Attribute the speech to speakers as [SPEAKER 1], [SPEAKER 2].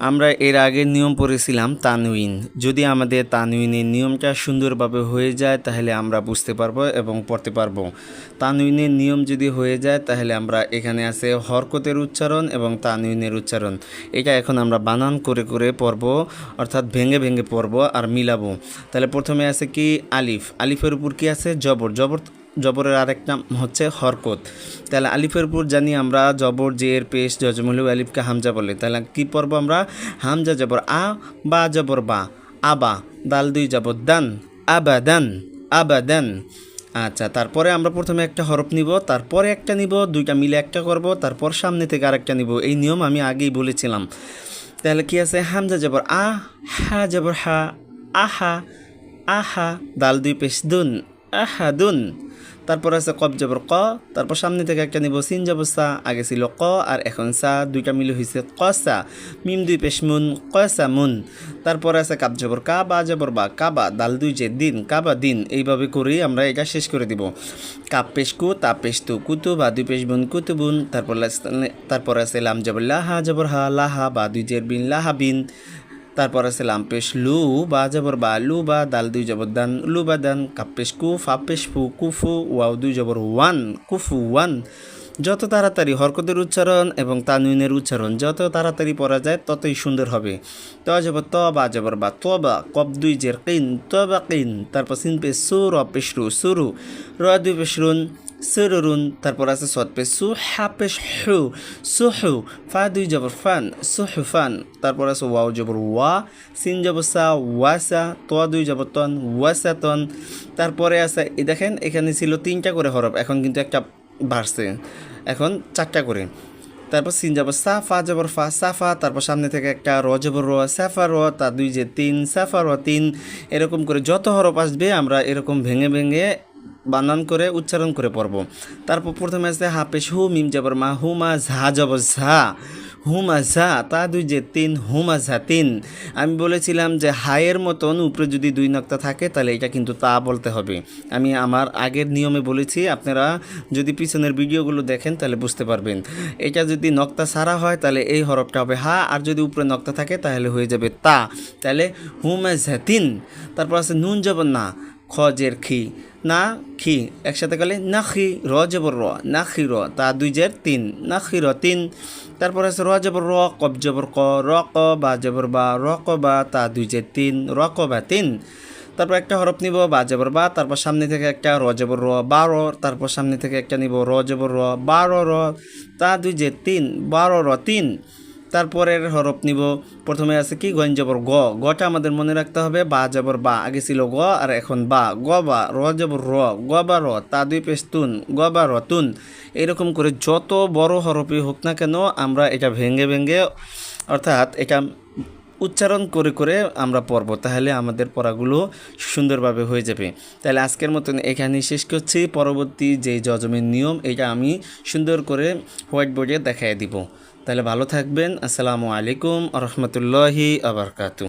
[SPEAKER 1] আমরা এর আগে নিয়ম পড়েছিলাম তানউইন যদি আমাদের তানউইনের নিয়মটা সুন্দরভাবে হয়ে যায়, তাহলে আমরা বুঝতে পারব এবং পড়তে পারব। তানউইনের নিয়ম যদি হয়ে যায়, তাহলে আমরা এখানে আছে হরকতের উচ্চারণ এবং তানউইনের উচ্চারণ। এটা এখন আমরা বানান করে করে পড়ব, অর্থাৎ ভেঙে ভেঙে পড়ব আর মিলাবো। তাহলে প্রথমে আছে কি? আলিফ। আলিফের উপর কি আছে? জবর। জবর জবরের আরেক নাম হচ্ছে হরকত। তাহলে আলিফের উপর জানি আমরা জবর জের পেশ জজমুল আলিফকে হামজা বলে। তাহলে কি পড়ব আমরা? হামজা জবর, আ, বা জবর, বা। আবা, দাল দুই জবর, দান, আবাদান আবাদান। আচ্ছা তারপরে আমরা প্রথমে একটা হরফ নিব, তারপরে একটা নিব, দুইটা মিলে একটা করব, তারপর সামনে থেকে আরেকটা নিব। এই নিয়ম আমি আগেই বলেছিলাম। তাহলে কি আছে? হামজা জবর, আ, হা জবর, হা, আহা আহা, দাল দুই পেশ, দুন আহাদুন তারপর আছে কব জবর ক, তারপর সামনে থেকে একটা নিব সিন জবর সা, আগে ছিল ক আর এখন সা, দুইটা মিলে হয়েছে কসা মিম দুই পেশ মুন কসা মুন। তারপর আছে কাব জবর কা, বা জবর বা কাবা দাল দুই যে দিন কাবা দিন। এইভাবে করেই আমরা এটা শেষ করে দিব। কাপ পেশ কু, তা পেশ তু কুতু, বা দুই পেশ বুন কুতুবুন তারপর তারপর আছে লাম জবর লাহা জবর হা লাহা বা দুই জের বিন লাহা বিন। তারপর আছে লাম্পেশ, লু, বা, জবর, বা, লু, বা, দাল, দুই, জবর, দান, লু, বা, দান, কাপ্পেশ, কু ফাপ্পেশ ফু কুফু ওয়াও, দুই, জবর, ওয়ান কুফু ওয়ান। যত তাড়াতাড়ি হরকতের উচ্চারণ এবং তানুইনের উচ্চারণ যত তাড়াতাড়ি পড়া যায়, ততই সুন্দর হবে। ত, জবর, ত, বা, জবর, বা, ত, বা কব দুই, জের, কিন, ত, বা, কিন। তারপর সিন পে সু, র পেশরু সুরু র দুই পেশরুন সুরুন তারপর আছে সৎ পে সু হা পেশ হু সুহু, ফা, দুই জবর ফান, সুহু ফান, তারপর আছে ওয়াও জবর ওয়া, সিন জবর সা ওয়াসা তোয়া, দুই জবর তন ওয়াসা তন, তারপরে আছে, এই দেখেন, এখানে ছিল তিনটা করে হরফ, এখন কিন্তু একটা বাড়ছে, এখন চারটা করে, তারপর সিন যাবর সা, ফা যাবর ফা সাফা তারপর সামনে থেকে একটা র যাবর র সাফা র, তা, দুই যে তিন সাফা র তিন, এরকম করে যত হরফ আসবে, আমরা এরকম ভেঙে ভেঙে বানান করে উচ্চারণ করে পড়ব। তারপর প্রথমে আছে হাফেশ হু, মিম যাবর মা হুমা ঝা যাবর ঝা হুমা ঝা, তা দুই যে তিন হুমা ঝা তিন। আমি বলেছিলাম যে হায়ের মতন উপরে যদি দুই নক্তা থাকে, তাহলে এটা কিন্তু তা বলতে হবে। আমি আমার আগের নিয়মে বলেছি, আপনারা যদি পিছনের ভিডিওগুলো দেখেন, তাহলে বুঝতে পারবেন। এটা যদি নক্তা সারা হয়, তাহলে এই হরফটা হবে হা, আর যদি উপরে নক্তা থাকে, তাহলে হয়ে যাবে তা। তাহলে হুমা ঝা তিন। তারপর আছে নুন যাব না খজের খি। না খি। একসাথে গেলে না খি, র জবর র, না খি র, তা দুই জের তিন, না খি র তিন। তারপর আছে র জবর র, কব জবর ক, র ক বা জবর বা, র ক বা, তা দুই জের তিন, র ক বা তিন। তারপর একটা হরফ নিব, বা জবর বা, তারপর সামনে থেকে একটা র জবর র বারো তারপর সামনে থেকে একটা নিব র জবর র বারো র তা দুই যে তিন বারো র তিন। তারপরের হরফ নিব। প্রথমে আছে কি? গঞ্জ জবর গ। গটা আমাদের মনে রাখতে হবে, বা জবর বা। আগে ছিল গ, আর এখন বা। গ বা র যাবর র। গ বা র, তা দুই তুন গ বা র রতুন এরকম করে যত বড় হরফই হোক না কেন, আমরা এটা ভেঙ্গে ভেঙ্গে অর্থাৎ এটা উচ্চারণ করে করে আমরা পড়ব, তাহলে আমাদের পড়াগুলো সুন্দরভাবে হয়ে যাবে। তাহলে আজকের মতন এখানেই শেষ করছি। পরবর্তী যে জজমের নিয়ম, এটা আমি সুন্দর করে হোয়াইট বোর্ডে দেখাই দিব। তাহলে ভালো থাকবেন। আসসালামু আলাইকুম রহমতুল্লাহি আবরকাতু